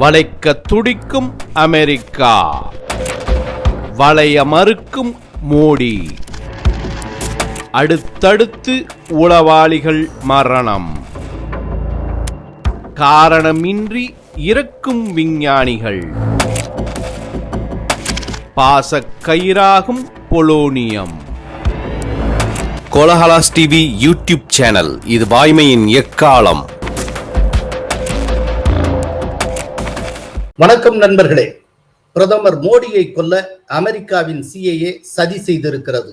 வளைக்க துடிக்கும் அமெரிக்கா. வளைய மறுக்கும் மோடி. அடுத்தடுத்து உளவாளிகள் மரணம். காரணமின்றி இறக்கும் விஞ்ஞானிகள். பாசக்கயிறாகும் polonium. Kolahalas TV YouTube channel இது வாய்மையின் எக்காலம். வணக்கம் நண்பர்களே. பிரதமர் மோடியை கொல்ல அமெரிக்காவின் சிஏஏ சதி செய்திருக்கிறது.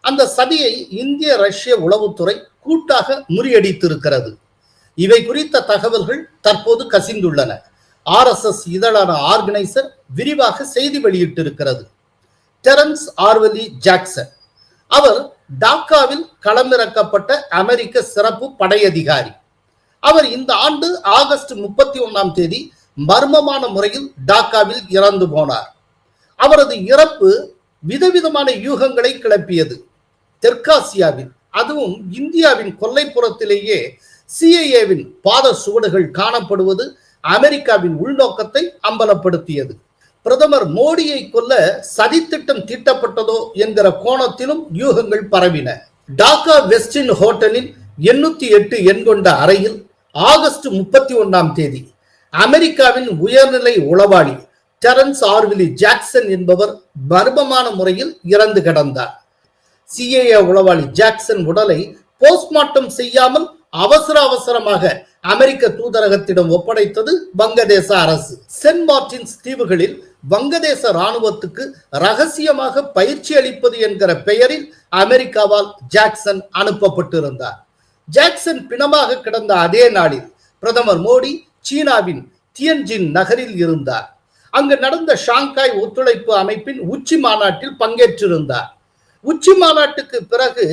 அந்த சதியை இந்திய ரஷ்ய உளவுத்துறை கூட்டாக முறியடித்திருக்கிறது. இவை குறித்த தகவல்கள் தற்போது கசிந்துள்ளன. ஆர்எஸ்எஸ் இதழான ஆர்கனைசர் விரிவாக செய்தி வெளியிட்டிருக்கிறது. Terrence ஆர்வலி Jackson. அவர் டாக்காவில் களமிறக்கப்பட்ட அமெரிக்க சிறப்பு படையதிகாரி. அவர் இந்த ஆண்டு ஆகஸ்ட் முப்பத்தி ஒன்றாம் தேதி மர்மமான முறையில் டாக்காவில் இறந்து போனார். அவரது இறப்பு விதவிதமான யூகங்களை கிளப்பியது. தெற்காசியாவில் அதுவும் இந்தியாவின் கொல்லைப்புறத்திலேயே சிஐஏவின் பாத சுவடுகள் காணப்படுவது அமெரிக்காவின் உள்நோக்கத்தை அம்பலப்படுத்தியது. பிரதமர் மோடியை கொல்ல சதித்திட்டம் தீட்டப்பட்டதோ என்கிற கோணத்திலும் யூகங்கள் பரவின. டாக்கா வெஸ்டின் ஹோட்டலில் எண்ணூத்தி எட்டு எண் கொண்ட அறையில் ஆகஸ்ட் முப்பத்தி ஒன்னாம் தேதி அமெரிக்காவின் உயர்நிலை உளவாளி டெரன்ஸ் ஆர்விலி ஜாக்சன் என்பவர் மர்மமான முறையில் இறந்து கிடந்தார். சிஏஏ உளவாளி ஜாக்சன் உடலை போஸ்ட்மார்ட்டம் செய்யாமல் அவசர அவசரமாக அமெரிக்க தூதரகத்திடம் ஒப்படைத்தது வங்கதேச அரசு. சென்ட் மார்டின்ஸ் தீவுகளில் வங்கதேச ராணுவத்துக்கு ரகசியமாக பயிற்சி அளிப்பது என்கிற பெயரில் அமெரிக்காவால் ஜாக்சன் அனுப்பப்பட்டிருந்தார். ஜாக்சன் பிணமாக கிடந்த அதே நாளில் பிரதமர் மோடி சீனாவின் தியன்ஜின் நகரில் இருந்தார். அங்கு நடந்த ஷாங்காய் ஒத்துழைப்பு அமைப்பின் உச்சி மாநாட்டில் பங்கேற்றிருந்தார். உச்சி மாநாட்டுக்கு பிறகு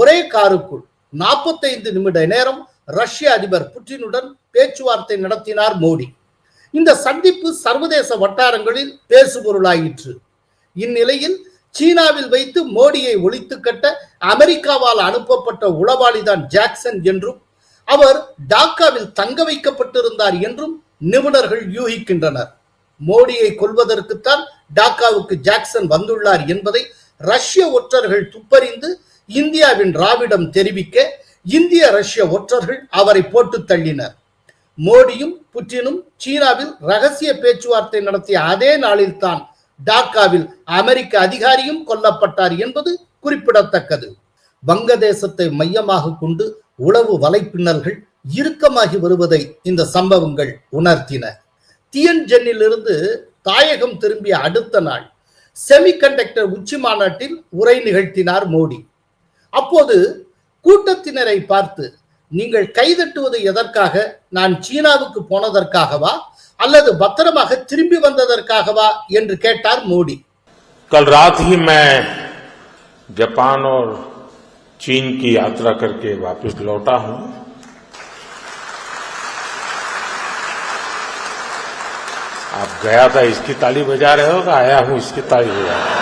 ஒரே காருக்குள் நாற்பத்தைந்து நிமிட நேரம் ரஷ்ய அதிபர் புட்டினுடன் பேச்சுவார்த்தை நடத்தினார் மோடி. இந்த சந்திப்பு சர்வதேச வட்டாரங்களில் பேசுபொருளாயிற்று. இந்நிலையில் சீனாவில் வைத்து மோடியை ஒழித்து கட்ட அமெரிக்காவால் அனுப்பப்பட்ட உளவாளிதான் ஜாக்சன் என்றும் அவர் டாக்காவில் தங்க வைக்கப்பட்டிருந்தார் என்றும் நிபுணர்கள் யூகிக்கின்றனர். மோடியை கொல்வதற்குத்தான் டாக்காவுக்கு ஜாக்சன் வந்துள்ளார் என்பதை ரஷ்ய ஒற்றர்கள் துப்பறிந்து இந்தியாவின் ராவிடம் தெரிவிக்க இந்திய ரஷ்ய ஒற்றர்கள் அவரை போட்டு தள்ளினர். மோடியும் புட்டினும் சீனாவில் ரகசிய பேச்சுவார்த்தை நடத்திய அதே நாளில்தான் டாக்காவில் அமெரிக்க அதிகாரியும் கொல்லப்பட்டார் என்பது குறிப்பிடத்தக்கது. வங்கதேசத்தை மையமாக கொண்டு உளவு வலைப்பின்னல்கள் இறுக்கமாகி வருவதை இந்த சம்பவங்கள் உணர்த்தின. தியன்ஜென்னிலிருந்து தாயகம் திரும்பிய அடுத்த நாள் செமிகண்டக்டர் உச்சி மாநாட்டில் உரை நிகழ்த்தினார் மோடி. அப்போது கூட்டத்தினரை பார்த்து நீங்கள் கைதட்டுவது எதற்காக? நான் சீனாவுக்கு போனதற்காகவா? அல்லது பத்திரமாக திரும்பி வந்ததற்காகவா? என்று கேட்டார் மோடி. கல் ராத் ஹி மே ஜப்பான் चीन की यात्रा करके वापस लौटा हूं आप गया था इसकी ताली बजा रहे हो कि आया हूं इसकी ताली बजा रहे हो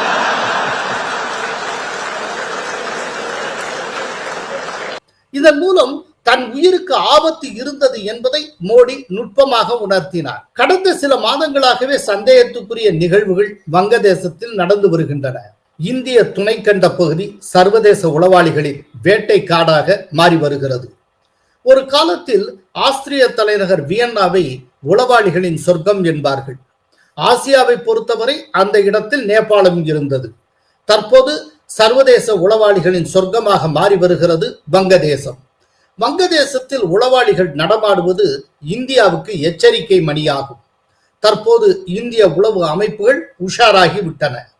இதன் மூலம் தன் உயிருக்கு ஆபத்து இருந்தது என்பதை மோடி நுட்பமாக உணர்த்தினார் கடந்த சில மாதங்களாகவே சந்தேகத்துக்குரிய நிகழ்வுகள் வங்கதேசத்தில் நடந்து வருகின்றன இந்திய துணைக்கண்ட பகுதி சர்வதேச உளவாளிகளின் வேட்டை காடாக மாறி வருகிறது. ஒரு காலத்தில் ஆஸ்திரிய தலைநகர் வியன்னாவை உளவாளிகளின் சொர்க்கம் என்பார்கள். ஆசியாவை பொறுத்தவரை அந்த இடத்தில் நேபாளம் இருந்தது. தற்போது சர்வதேச உளவாளிகளின் சொர்க்கமாக மாறி வருகிறது வங்கதேசம். வங்கதேசத்தில் உளவாளிகள் நடமாடுவது இந்தியாவுக்கு எச்சரிக்கை மணியாகும். தற்போது இந்திய உளவு அமைப்புகள் உஷாராகி விட்டன.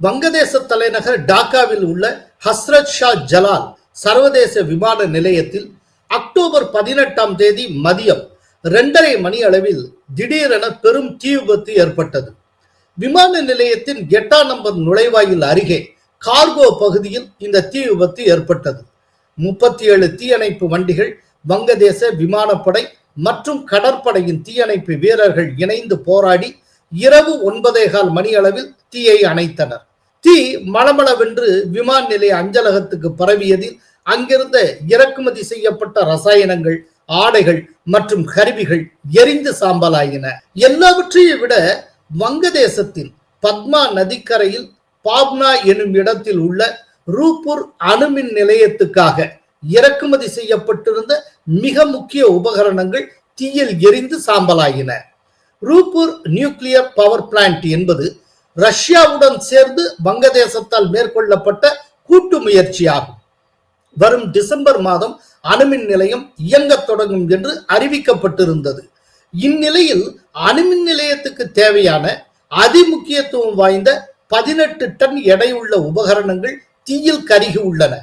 வங்கதேச தலைநகர் டாக்காவில் உள்ள ஹஸ்ரத் ஷா ஜலால் சர்வதேச விமான நிலையத்தில் அக்டோபர் பதினெட்டாம் தேதி மதியம் இரண்டரை மணி அளவில் திடீரென பெரும் தீ விபத்து ஏற்பட்டது. விமான நிலையத்தின் எட்டாம் நம்பர் நுழைவாயில் அருகே கார்கோ பகுதியில் இந்த தீ விபத்து ஏற்பட்டது. முப்பத்தி ஏழு தீயணைப்பு வண்டிகள் வங்கதேச விமானப்படை மற்றும் கடற்படையின் தீயணைப்பு வீரர்கள் இணைந்து போராடி இரவு ஒன்பதே கால் மணி அளவில் தீயை அணைத்தனர். தீ மளமளவென்று விமான நிலைய அஞ்சலகத்துக்கு பரவியதில் அங்கிருந்த இறக்குமதி செய்யப்பட்ட ரசாயனங்கள் ஆடைகள் மற்றும் கருவிகள் எரிந்து சாம்பலாயின. எல்லாவற்றையும் விட வங்கதேசத்தின் பத்மா நதிக்கரையில் பாப்னா எனும் இடத்தில் உள்ள ரூப்பூர் அணுமின் நிலையத்துக்காக இறக்குமதி செய்யப்பட்டிருந்த மிக முக்கிய உபகரணங்கள் தீயில் எரிந்து சாம்பலாயின. ரூபூர் நியூக்ளியர் பவர் பிளான்ட் என்பது ரஷ்யாவுடன் சேர்ந்து வங்கதேசத்தால் மேற்கொள்ளப்பட்ட கூட்டு முயற்சியாகும். வரும் டிசம்பர் மாதம் அணுமின் நிலையம் இயங்கத் தொடங்கும் என்று அறிவிக்கப்பட்டிருந்தது. இந்நிலையில் அணுமின் நிலையத்துக்கு தேவையான அதிமுக்கியத்துவம் வாய்ந்த பதினெட்டு டன் எடையுள்ள உபகரணங்கள் தீயில் கருகி உள்ளன.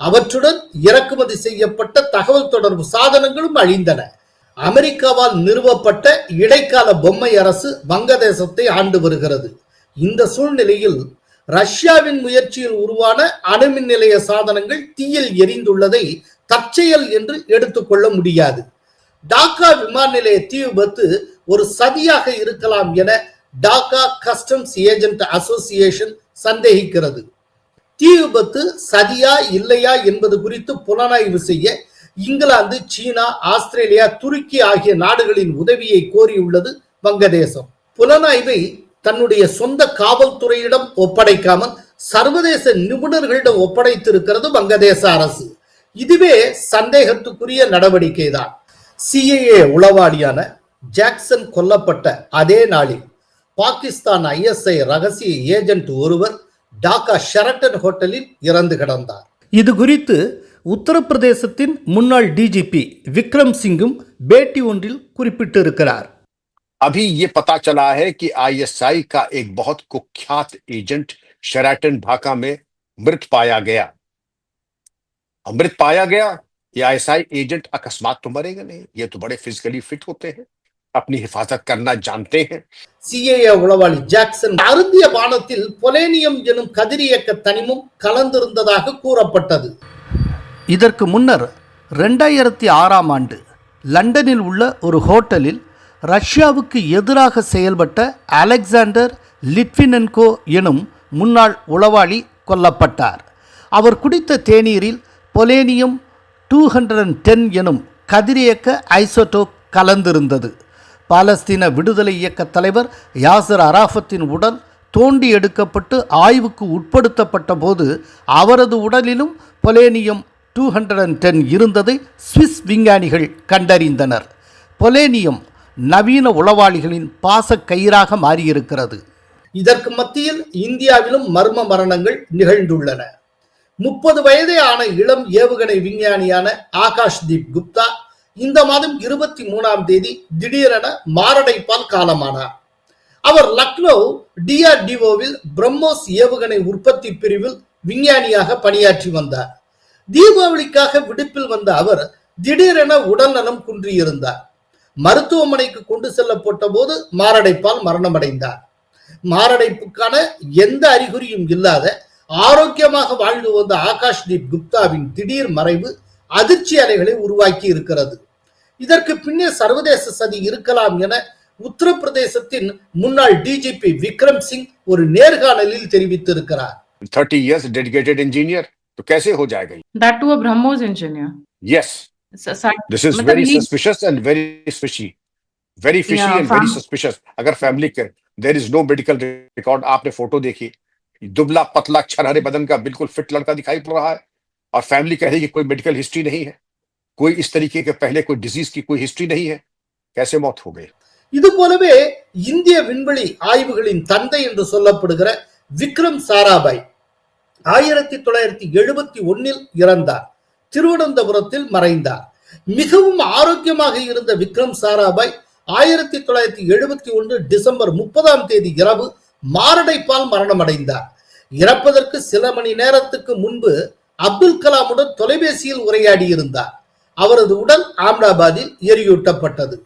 அவற்றுடன் இறக்குமதி செய்யப்பட்ட தகவல் தொடர்பு சாதனங்களும் அழிந்தன. அமெரிக்காவால் நிறுவப்பட்ட இடைக்கால பொம்மை அரசு வங்கதேசத்தை ஆண்டு வருகிறது. இந்த சூழ்நிலையில் ரஷ்யாவின் முயற்சியில் உருவான அணுமின் நிலைய சாதனங்கள் தீயில் எரிந்துள்ளதை தற்செயல் என்று எடுத்துக்கொள்ள முடியாது. டாக்கா விமான நிலைய தீ விபத்து ஒரு சதியாக இருக்கலாம் என டாக்கா கஸ்டம்ஸ் ஏஜென்ட் அசோசியேஷன் சந்தேகிக்கிறது. தீ விபத்து சதியா இல்லையா என்பது குறித்து புலனாய்வு செய்ய இங்கிலாந்து சீனா ஆஸ்திரேலியா துருக்கி ஆகிய நாடுகளின் உதவியை கோரியுள்ளது வங்கதேசம். புலனாய்வை தன்னுடைய சொந்த காவல்துறையிடம் ஒப்படைக்காமல் சர்வதேச நிபுணர்களிடம் ஒப்படைத்திருக்கிறது வங்கதேச அரசு. இதுவே சந்தேகத்துக்குரிய நடவடிக்கை தான் சிஏஏ உளவாளியான ஜாக்சன் கொல்லப்பட்ட அதே நாளில் பாகிஸ்தான் ஐஎஸ்ஐ ரகசிய ஏஜென்ட் ஒருவர் டாக்கா ஷெரட்டன் ஹோட்டலில் இறந்து கிடந்தார். இது குறித்து உத்தரப்பிரதேசத்தின் முன்னாள் டிஜிபி விக்ரம் சிங்கும் பேட்டி ஒன்றில் குறிப்பிட்டிருக்கிறார் अभी ये पता चला है कि आईएसआई का एक बहुत कुख्यात एजेंट शेराटन ढाका में मृत पाया गया और मृत पाया गया ये आईएसआई एजेंट अकस्मात तो मरेगा नहीं ये तो बड़े फिजिकली फिट होते हैं अपनी हिफाजत करना जानते हैं சிஏஏ உளவாளி ஜாக்சன் அருந்திய பானத்தில் பொலேனியம் எனும் கதிரியக்க தனிமம் கலந்திருந்ததாக கூறப்பட்டது இதற்கு முன்னர் ரெண்டாயிரத்தி ஆறாம் ஆண்டு லண்டனில் உள்ள ஒரு ஹோட்டலில் ரஷ்யாவுக்கு எதிராக செயல்பட்ட அலெக்சாண்டர் லிட்வினென்கோ எனும் முன்னாள் உளவாளி கொல்லப்பட்டார். அவர் குடித்த தேநீரில் polonium two hundred and ten எனும் கதிரியக்க ஐசோடோப் கலந்திருந்தது. பாலஸ்தீன விடுதலை இயக்க தலைவர் யாசர் அராஃபத்தின் உடல் தோண்டி எடுக்கப்பட்டு ஆய்வுக்கு உட்படுத்தப்பட்ட போது அவரது உடலிலும் polonium two hundred and ten இருந்ததை சுவிஸ் விஞ்ஞானிகள் கண்டறிந்தனர். பொலேனியம் நவீன உளவாளிகளின் பாசக் கயிறாக மாறியிருக்கிறது. இதற்கு மத்தியில் இந்தியாவிலும் மர்ம மரணங்கள் நிகழ்ந்துள்ளன. முப்பது வயதே ஆன இளம் ஏவுகணை விஞ்ஞானியான ஆகாஷ் தீப் குப்தா இந்த மாதம் இருபத்தி மூணாம் தேதி திடீரென மாரடைப்பால் காலமானார். அவர் லக்னோ டிஆர்டிஓவில் பிரம்மோஸ் ஏவுகணை உற்பத்தி பிரிவில் விஞ்ஞானியாக பணியாற்றி வந்தார். தீபாவளிக்காக விடுப்பில் வந்த அவர் திடீரென உடல் நலம் குன்றியிருந்தார். மருத்துவமனைக்கு கொண்டு செல்லப்பட்ட போது மாரடைப்பால் மரணமடைந்தார். மாரடைப்புக்கான எந்த அறிகுறியும் இல்லாத ஆரோக்கியமாக வாழ்ந்து வந்த ஆகாஷ் தீப் குப்தாவின் திடீர் மறைவு அதிர்ச்சி அலைகளை உருவாக்கி இருக்கிறது. இதற்கு பின்னே சர்வதேச சதி இருக்கலாம் என உத்தரப்பிரதேசத்தின் முன்னாள் டிஜிபி விக்ரம் சிங் ஒரு நேர்காணலில் தெரிவித்திருக்கிறார். 30 years dedicated engineer. तो कैसे हो जाएगा That too a BrahMos engineer. Yes S- sci- this is मतलब very he- suspicious and very fishy very fishy Yeah, and very fam- suspicious अगर फैमिली के there is no medical record आपने photo देखी दुबला पतला छरहरे बदन का बिल्कुल फिट लड़का दिखाई पड़ रहा है और फैमिली कह रही है कि कोई मेडिकल हिस्ट्री नहीं है कोई इस तरीके के पहले कोई डिजीज की कोई हिस्ट्री नहीं है कैसे मौत हो गई இது போலவே இந்திய விண்வெளி ஆய்வுகளின் தந்தை என்று சொல்லப்படுகிற விக்ரம் சாராபாய் ஆயிரத்தி தொள்ளாயிரத்தி எழுபத்தி ஒன்னில் இறந்தார். திருவனந்தபுரத்தில் மறைந்தார். மிகவும் ஆரோக்கியமாக இருந்த விக்ரம் சாராபாய் ஆயிரத்தி தொள்ளாயிரத்தி எழுபத்தி ஒன்று டிசம்பர் முப்பதாம் தேதி இரவு மாரடைப்பால் மரணமடைந்தார். இறப்பதற்கு சில மணி நேரத்துக்கு முன்பு அப்துல் கலாமுடன் தொலைபேசியில் உரையாடி இருந்தார் அவரது உடல் ஆம்டாபாத்தில் எரியூட்டப்பட்டது.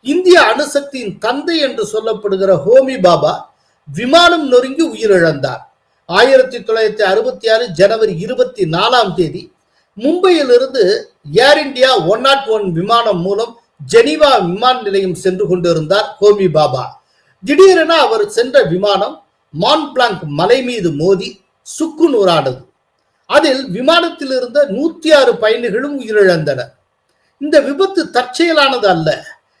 இந்திய அணுசக்தியின் தந்தை என்று சொல்லப்படுகிற ஹோமி பாபா விமானம் நொறுங்கி உயிரிழந்தார். ஆயிரத்தி தொள்ளாயிரத்தி அறுபத்தி ஆறு ஜனவரி இருபத்தி நாலாம் தேதி மும்பையிலிருந்து Air India one naught one விமானம் மூலம் ஜெனீவா விமான நிலையம் சென்று கொண்டிருந்தார் ஹோமி பாபா. திடீரென அவர் சென்ற விமானம் மான் பிளாங்க் மலை மீது மோதி சுக்கு நூறானது. அதில் விமானத்தில் இருந்த நூத்தி ஆறு பயணிகளும் உயிரிழந்தனர். இந்த விபத்து தற்செயலானது அல்ல.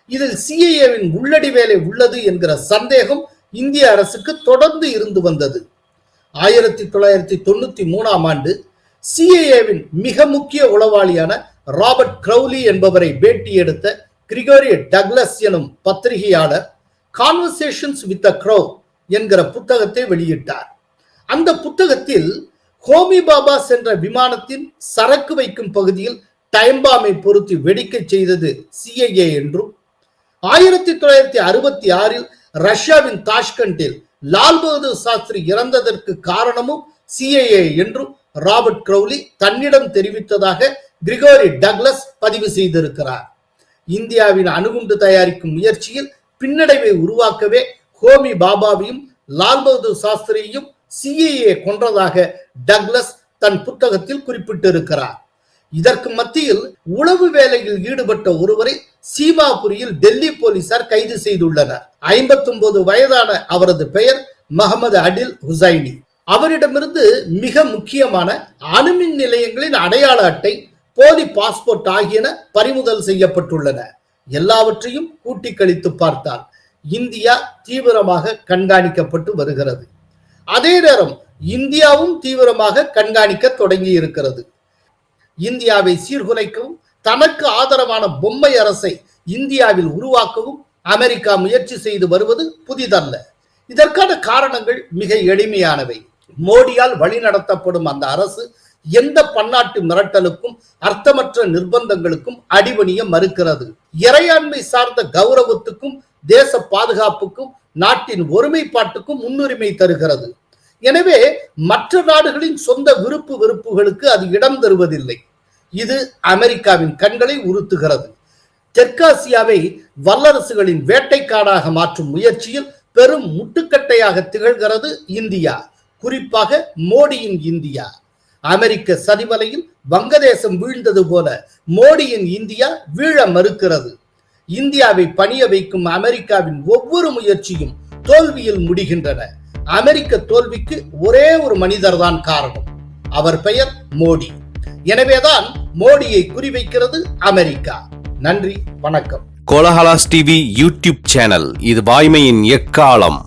இதில் சிஐஏவின் உள்ளடி வேலை உள்ளது என்கிற சந்தேகம் இந்திய அரசுக்கு தொடர்ந்து இருந்து வந்தது. ஆயிரத்தி தொள்ளாயிரத்தி தொண்ணூத்தி மூணாம் ஆண்டு சிஐஏவின் மிக முக்கிய உளவாளியான ராபர்ட் க்ரௌலி என்பவரை பேட்டி எடுத்த கிரிகோரி டக்ளஸ் எனும் பத்திரிகையாளர் கான்வர்சேஷன்ஸ் வித் அ க்ரௌ என்கிற புத்தகத்தை வெளியிட்டார். அந்த புத்தகத்தில் ஹோமி பாபா சென்ற விமானத்தின் சரக்கு வைக்கும் பகுதியில் டைம் பாமை பொருத்தி வெடிக்க செய்தது சிஐஏ என்றும் ஆயிரத்தி தொள்ளாயிரத்தி அறுபத்தி ஆறில் ரஷ்யாவின் தாஷ்கண்டில் லால் பகதூர் சாஸ்திரி இறந்ததற்கு காரணமும் சிஐஏ என்றும் ராபர்ட் க்ரௌலி தன்னிடம் தெரிவித்ததாக கிரிகோரி டக்லஸ் பதிவு செய்திருக்கிறார். இந்தியாவின் அணுகுண்டு தயாரிக்கும் முயற்சியில் பின்னடைவை உருவாக்கவே ஹோமி பாபாவையும் லால் பகதூர் சாஸ்திரியையும் சிஐஏ கொன்றதாக டக்லஸ் தன் புத்தகத்தில் குறிப்பிட்டிருக்கிறார். இதற்கு மத்தியில் உளவு வேலையில் ஈடுபட்ட ஒருவரை சீமாபுரியில் டெல்லி போலீசார் கைது செய்துள்ளனர். 59 வயதான அவரது பெயர் மஹமது அடில் ஹுசைனி. அவரிடமிருந்து மிக முக்கியமான அணுமின் நிலையங்களின் அடையாள அட்டை போலி பாஸ்போர்ட் ஆகியன பறிமுதல் செய்யப்பட்டுள்ளன. எல்லாவற்றையும் கூட்டி கழித்து பார்த்தால் இந்தியா தீவிரமாக கண்காணிக்கப்பட்டு வருகிறது. அதே நேரம் இந்தியாவும் தீவிரமாக கண்காணிக்க தொடங்கி இருக்கிறது இந்தியாவை சீர்குலைக்கவும் தனக்கு ஆதரவான பொம்மை அரசை இந்தியாவில் உருவாக்கவும் அமெரிக்கா முயற்சி செய்து வருவது புதிதல்ல. இதற்கான காரணங்கள் மிக எளிமையானவை. மோடியால் வழிநடத்தப்படும் அந்த அரசு எந்த பன்னாட்டு மிரட்டலுக்கும் அர்த்தமற்ற நிர்பந்தங்களுக்கும் அடிபணிய மறுக்கிறது. இறையாண்மை சார்ந்த கௌரவத்துக்கும் தேச பாதுகாப்புக்கும் நாட்டின் ஒருமைப்பாட்டுக்கும் முன்னுரிமை தருகிறது. எனவே மற்ற நாடுகளின் சொந்த விருப்பு வெறுப்புகளுக்கு அது இடம் தருவதில்லை. இது அமெரிக்காவின் கண்களை உறுத்துகிறது. தெற்காசியாவை வல்லரசுகளின் வேட்டைக்காடாக மாற்றும் முயற்சியில் பெரும் முட்டுக்கட்டையாக திகழ்கிறது இந்தியா குறிப்பாக மோடியின் இந்தியா. அமெரிக்க சதிவலையில் வங்கதேசம் வீழ்ந்தது போல மோடியின் இந்தியா வீழ மறுக்கிறது. இந்தியாவை பணிய வைக்கும் அமெரிக்காவின் ஒவ்வொரு முயற்சியும் தோல்வியில் முடிகின்றன. அமெரிக்க தோல்விக்கு ஒரே ஒரு மனிதர்தான் காரணம். அவர் பெயர் மோடி. எனவேதான் மோடியை குறிவைக்கிறது அமெரிக்கா. நன்றி வணக்கம். கோலஹலாஸ் டிவி யூடியூப் சேனல் இது வாய்மையின் எக்காலம்.